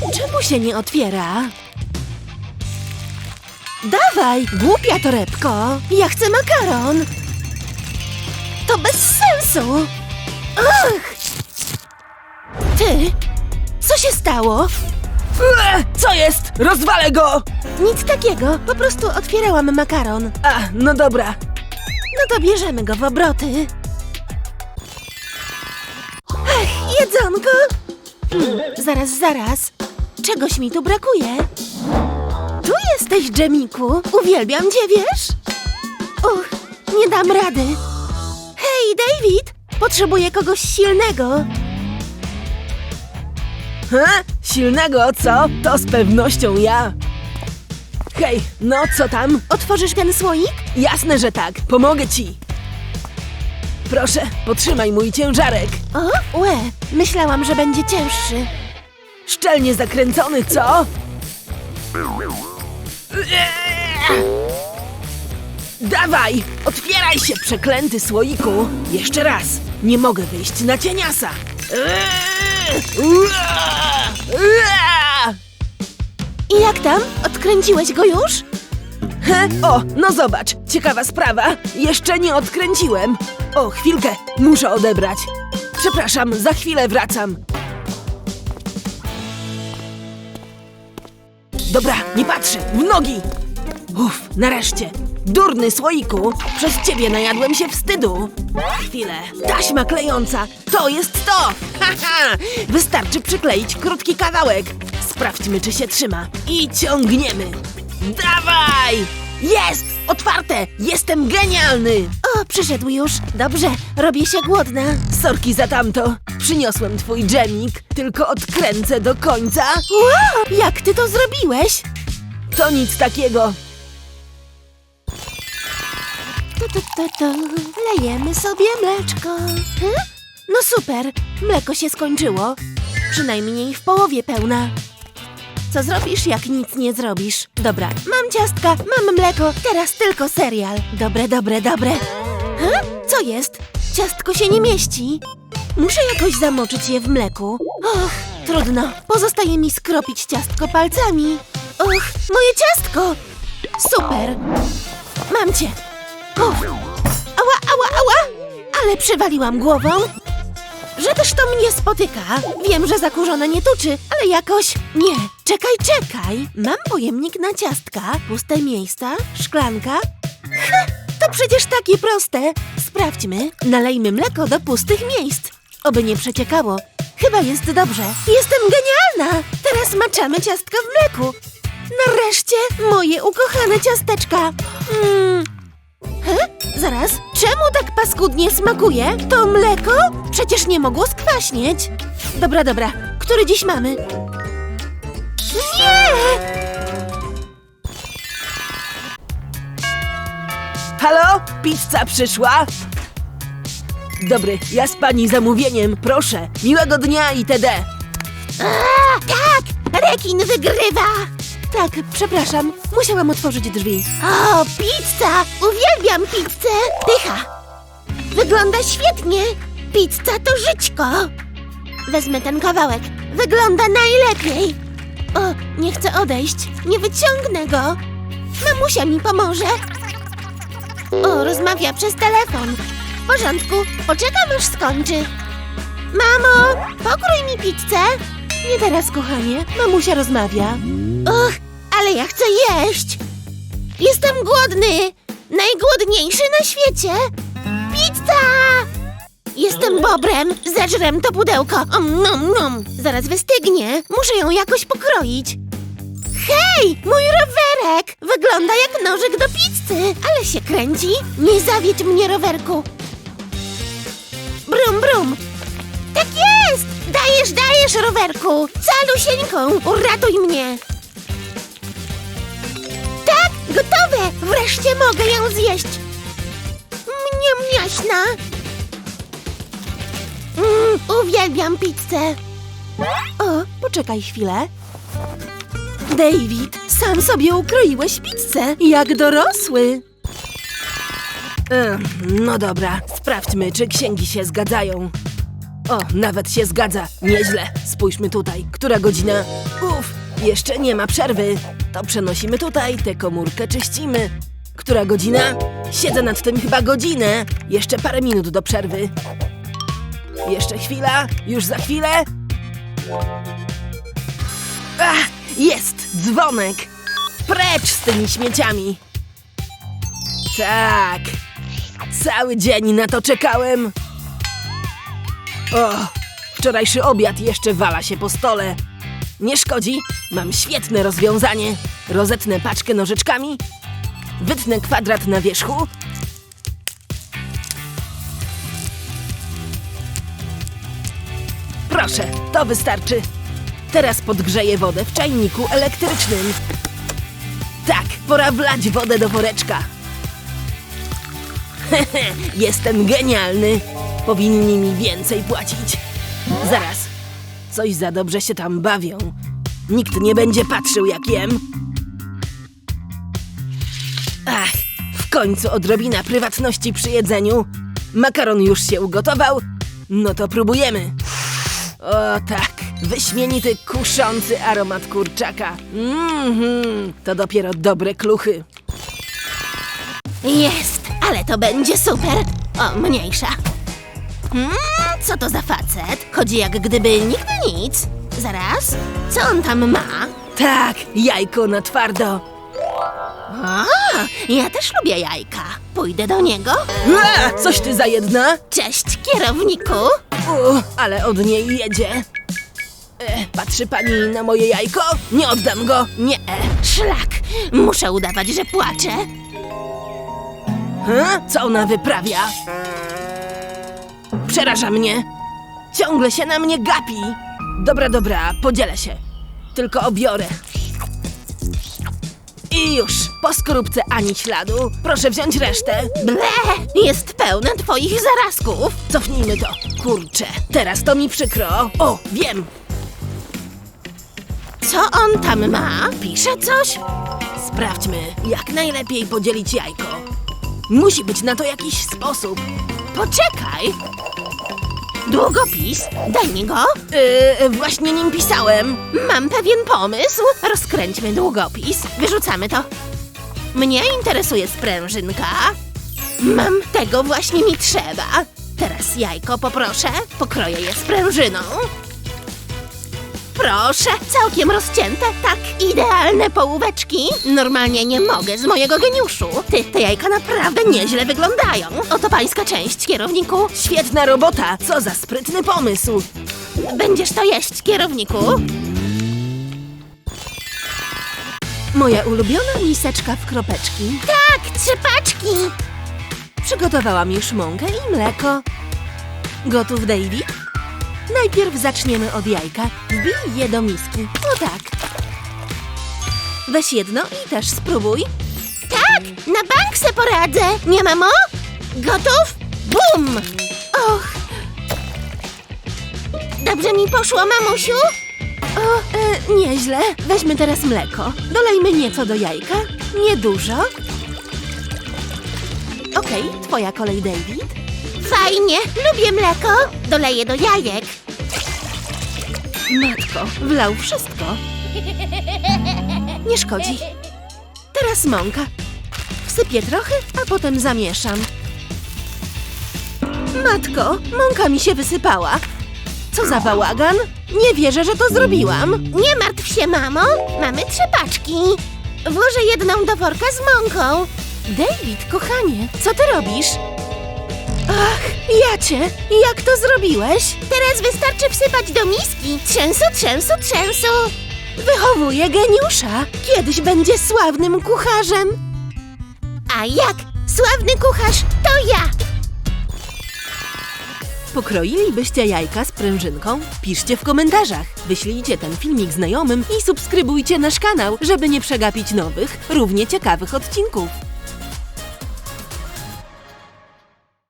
Czemu się nie otwiera? Dawaj, głupia torebko! Ja chcę makaron! To bez sensu! Ach! Ty! Co się stało? Ue, co jest? Rozwalę go! Nic takiego, po prostu otwierałam makaron. A, no dobra. No to bierzemy go w obroty. Ach, jedzonko! Mm, zaraz, zaraz. Czegoś mi tu brakuje. Tu jesteś, Dżemiku. Uwielbiam cię, wiesz? Uch, nie dam rady. Hej, David! Potrzebuję kogoś silnego. Ha? Silnego, co? To z pewnością ja. Hej, no co tam? Otworzysz ten słoik? Jasne, że tak. Pomogę ci. Proszę, potrzymaj mój ciężarek. O, łe, myślałam, że będzie cięższy. Szczelnie zakręcony, co? Dawaj! Otwieraj się, przeklęty słoiku! Jeszcze raz! Nie mogę wyjść na cieniasa! I jak tam? Odkręciłeś go już? He? O, no zobacz, ciekawa sprawa. Jeszcze nie odkręciłem. O, chwilkę, muszę odebrać. Przepraszam, za chwilę wracam. Dobra, nie patrzę, w nogi! Uff, nareszcie. Durny słoiku, przez ciebie najadłem się wstydu. Chwilę, taśma klejąca, to jest to! Haha! Wystarczy przykleić krótki kawałek. Sprawdźmy, czy się trzyma. I ciągniemy. Dawaj! Jest! Otwarte! Jestem genialny! O, przyszedł już. Dobrze, robię się głodna. Sorki za tamto. Przyniosłem twój dżemik, tylko odkręcę do końca. Wow, jak ty to zrobiłeś? To nic takiego. Tu, tu, tu, tu. Lejemy sobie mleczko. Hm? No super, mleko się skończyło. Przynajmniej w połowie pełna. Co zrobisz, jak nic nie zrobisz? Dobra, mam ciastka, mam mleko, teraz tylko serial. Dobre, dobre, dobre. Hm? Co jest? Ciastko się nie mieści. Muszę jakoś zamoczyć je w mleku. Och, trudno. Pozostaje mi skropić ciastko palcami. Och, moje ciastko! Super! Mam cię! Uf. Ała, ała, ała! Ale przewaliłam głową. Że też to mnie spotyka. Wiem, że zakurzone nie tuczy, ale jakoś... Nie, czekaj, czekaj. Mam pojemnik na ciastka, puste miejsca, szklanka. Heh, to przecież takie proste. Sprawdźmy. Nalejmy mleko do pustych miejsc. Oby nie przeciekało. Chyba jest dobrze. Jestem genialna! Teraz maczamy ciastka w mleku. Nareszcie moje ukochane ciasteczka. Mm, Zaraz, czemu tak paskudnie smakuje? To mleko? Przecież nie mogło skwaśnieć. Dobra, dobra, który dziś mamy? Nie! Halo? Pizza przyszła? Dobry, ja z pani zamówieniem, proszę. Miłego dnia itd. A, tak! Rekin wygrywa! Tak, przepraszam, musiałam otworzyć drzwi. O, pizza! Uwielbiam pizzę! Pycha! Wygląda świetnie! Pizza to żyćko! Wezmę ten kawałek. Wygląda najlepiej! O, nie chcę odejść. Nie wyciągnę go. Mamusia mi pomoże. O, rozmawia przez telefon. W porządku, poczekam aż skończy. Mamo, pokrój mi pizzę. Nie teraz, kochanie. Mamusia rozmawia. Och, ale ja chcę jeść. Jestem głodny. Najgłodniejszy na świecie. Pizza! Jestem bobrem. Zeżrem to pudełko. Om, nom, nom. Zaraz wystygnie. Muszę ją jakoś pokroić. Hej, mój rowerek! Wygląda jak nożyk do pizzy, ale się kręci. Nie zawiedź mnie, rowerku. Brum, brum. Tak jest! Dajesz, dajesz, rowerku! Calusieńką, uratuj mnie! Gotowe! Wreszcie mogę ją zjeść! Mniam jaśna! Mm, uwielbiam pizzę! O, poczekaj chwilę. David, sam sobie ukroiłeś pizzę, jak dorosły. Ech, no dobra, sprawdźmy, czy księgi się zgadzają. O, nawet się zgadza. Nieźle. Spójrzmy tutaj. Która godzina? Uf, jeszcze nie ma przerwy. To przenosimy tutaj, tę komórkę czyścimy. Która godzina? Siedzę nad tym chyba godzinę. Jeszcze parę minut do przerwy. Jeszcze chwila, już za chwilę. Ach, jest! Dzwonek! Precz z tymi śmieciami! Tak! Cały dzień na to czekałem! O! Wczorajszy obiad jeszcze wala się po stole. Nie szkodzi, mam świetne rozwiązanie. Rozetnę paczkę nożyczkami, wytnę kwadrat na wierzchu, Proszę, to wystarczy. Teraz podgrzeję wodę w czajniku elektrycznym. Tak, pora wlać wodę do woreczka. Hehe, jestem genialny. Powinni mi więcej płacić. Zaraz, coś za dobrze się tam bawią. Nikt nie będzie patrzył, jak jem. Ach, w końcu odrobina prywatności przy jedzeniu. Makaron już się ugotował. No to próbujemy. O tak, wyśmienity, kuszący aromat kurczaka. Mhm, to dopiero dobre kluchy. Jest, ale to będzie super. O, mniejsza. Hmm, co to za facet? Chodzi jak gdyby nigdy nic. Zaraz, co on tam ma? Tak, jajko na twardo. A, ja też lubię jajka. Pójdę do niego. Ua, coś ty za jedna? Cześć, kierowniku. U, ale od niej jedzie. E, patrzy pani na moje jajko? Nie oddam go. Nie. Szlak, muszę udawać, że płaczę. Hm? Co ona wyprawia? Przeraża mnie. Ciągle się na mnie gapi. Dobra, dobra, podzielę się. Tylko obiorę. I już, po skorupce ani śladu. Proszę wziąć resztę. Ble, jest pełne twoich zarazków. Cofnijmy to. Kurczę, teraz to mi przykro. O, wiem. Co on tam ma? Pisze coś? Sprawdźmy, jak najlepiej podzielić jajko. Musi być na to jakiś sposób. Poczekaj. Długopis, daj mi go. Yy, właśnie nim pisałem. Mam pewien pomysł. Rozkręćmy długopis. Wyrzucamy to. Mnie interesuje sprężynka. Mam tego właśnie mi trzeba. Teraz jajko poproszę. Pokroję je sprężyną. Proszę, całkiem rozcięte, tak, idealne połóweczki. Normalnie nie mogę z mojego geniuszu. Ty, te jajka naprawdę nieźle wyglądają. Oto pańska część, kierowniku. Świetna robota! Co za sprytny pomysł! Będziesz to jeść, kierowniku. Moja ulubiona miseczka w kropeczki. Tak, trzy paczki. Przygotowałam już mąkę i mleko. Gotów, Davy? Najpierw zaczniemy od jajka. Wbij je do miski. O tak. Weź jedno i też spróbuj. Tak, na bank se poradzę. Nie, mamo? Gotów? Bum! Och. Dobrze mi poszło, mamusiu? O, e, nieźle. Weźmy teraz mleko. Dolejmy nieco do jajka. Niedużo. Okej, twoja kolej, David. Fajnie, lubię mleko. Doleję do jajek. Matko, wlał wszystko. Nie szkodzi. Teraz mąka. Wsypię trochę, a potem zamieszam. Matko, mąka mi się wysypała. Co za bałagan? Nie wierzę, że to zrobiłam. Nie martw się, mamo. Mamy trzy paczki. Włożę jedną do worka z mąką. David, kochanie, co ty robisz? Ach, jacie, jak to zrobiłeś? Teraz wystarczy wsypać do miski. Trzęsu, trzęsu, trzęsu. Wychowuję geniusza. Kiedyś będzie sławnym kucharzem. A jak? Sławny kucharz to ja. Pokroilibyście jajka z prężynką? Piszcie w komentarzach. Wyślijcie ten filmik znajomym i subskrybujcie nasz kanał, żeby nie przegapić nowych, równie ciekawych odcinków.